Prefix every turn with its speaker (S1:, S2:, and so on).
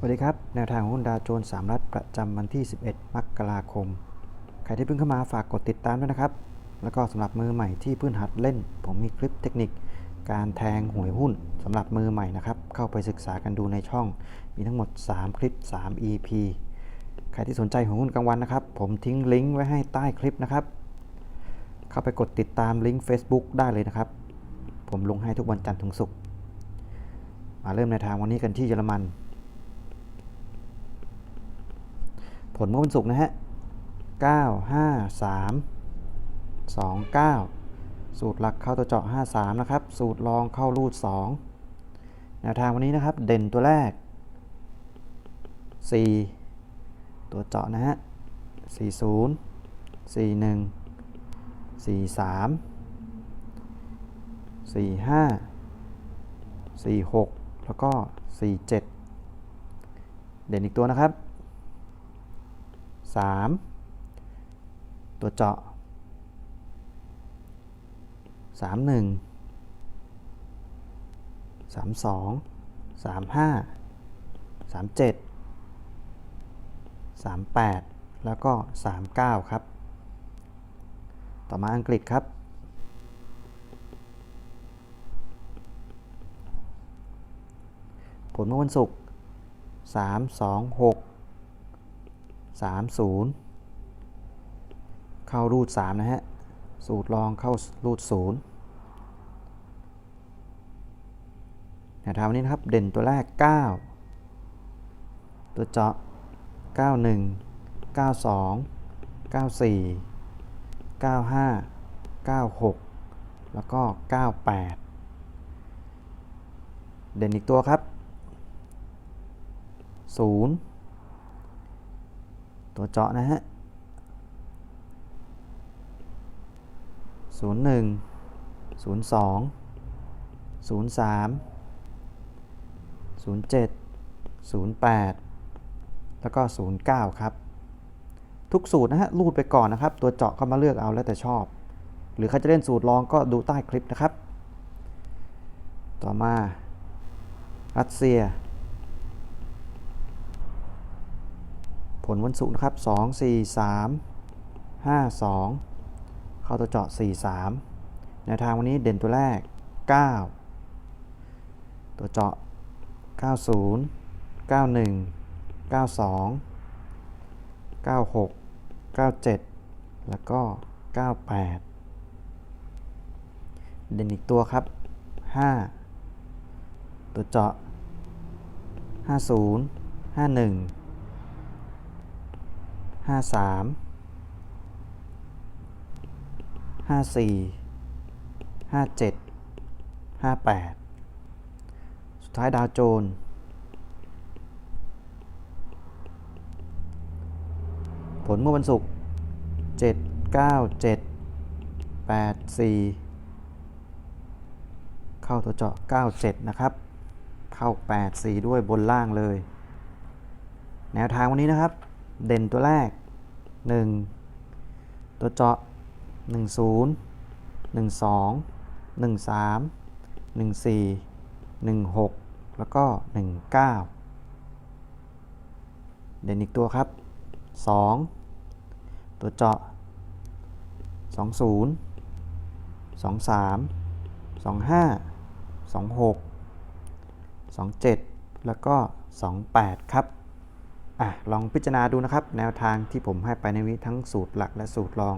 S1: สวัสดีครับ แนวทางของหุ้นดาวโจนส์3รัฐประจำวันที่ 11 มกราคม ใครที่เพิ่งเข้ามาฝากกดติดตามด้วยนะครับ แล้วก็สำหรับมือใหม่ที่เพิ่งหัดเล่น ผมมีคลิปเทคนิค การแทงหวยหุ้นสำหรับมือใหม่นะครับ เข้าไปศึกษากันดูในช่อง มีทั้งหมด 3 คลิป 3 EP ใครที่สนใจหวยหุ้นกลางวันนะครับ ผมทิ้งลิงก์ไว้ให้ใต้คลิปนะครับ เข้าไปกดติดตามลิงก์ Facebook ได้เลยนะครับ ผมลงให้ทุกวันจันทร์ถึงศุกร์มาเริ่มในทางวันนี้กันที่เยอรมัน ผลเมื่อวันศุกร์นะฮะ 9 5 3 2 9 สูตรหลักเข้าตัวเจาะ 53 นะครับ สูตรรองเข้ารูด 2 แนวทางวันนี้นะครับ เด่นตัวแรก 4 ตัวเจาะนะฮะ 40 41 43 45 46 แล้วก็ 47 เด่นอีกตัวนะครับ 3 ตัวเจาะ 31 32 35 37 38 แล้วก็ 39 ครับ ต่อมาอังกฤษครับ ผลเมื่อวันศุกร์3 2 6 30 เข้ารูด3นะฮะ สูตรรองเข้ารูด0แนวทางวันนี้นะครับ เด่นตัวแรก 9 ตัวเจาะ 91 92 94 95 96 แล้วก็ 98 เด่นอีกตัวครับ 0 ตัวเจาะนะฮะ01 02 03 07 08แปดแล้วก็09ครับ ทุกสูตรนะฮะ รูดไปก่อนนะครับ ตัวเจาะก็มาเลือกเอาแล้วแต่ชอบ หรือใครจะเล่นสูตรลองก็ดูใต้คลิปนะครับ ต่อมารัสเซีย ผลวันศุกร์นะครับ 2 4 3 5 2 เข้าตัวเจาะ 4 3แนวทางวันนี้เด่นตัวแรก 9 ตัวเจาะ 90 91 92 96 97 แล้วก็ 98 เด่นอีกตัวครับ 5 ตัวเจาะ 50 51 ห้าสามห้าสี่ห้าเจ็ดห้าแปดสุดท้ายดาวโจนผลเมื่อวันศุกร์เจ็ดเก้าเจ็ดแปดสี่เข้าตัวเจาะ97นะครับ เข้า84ด้วยบนล่างเลย แนวทางวันนี้นะครับ เด่นตัวแรก 1 ตัวเจาะ 10 12 13 14 16 แล้วก็ 19 เด่นอีกตัวครับ 2 ตัวเจาะ 20 23 25 26 27 แล้วก็ 28 ครับ อะลองพิจารณาดูนะครับ แนวทางที่ผมให้ไปในวิทั้งสูตรหลักและสูตรรอง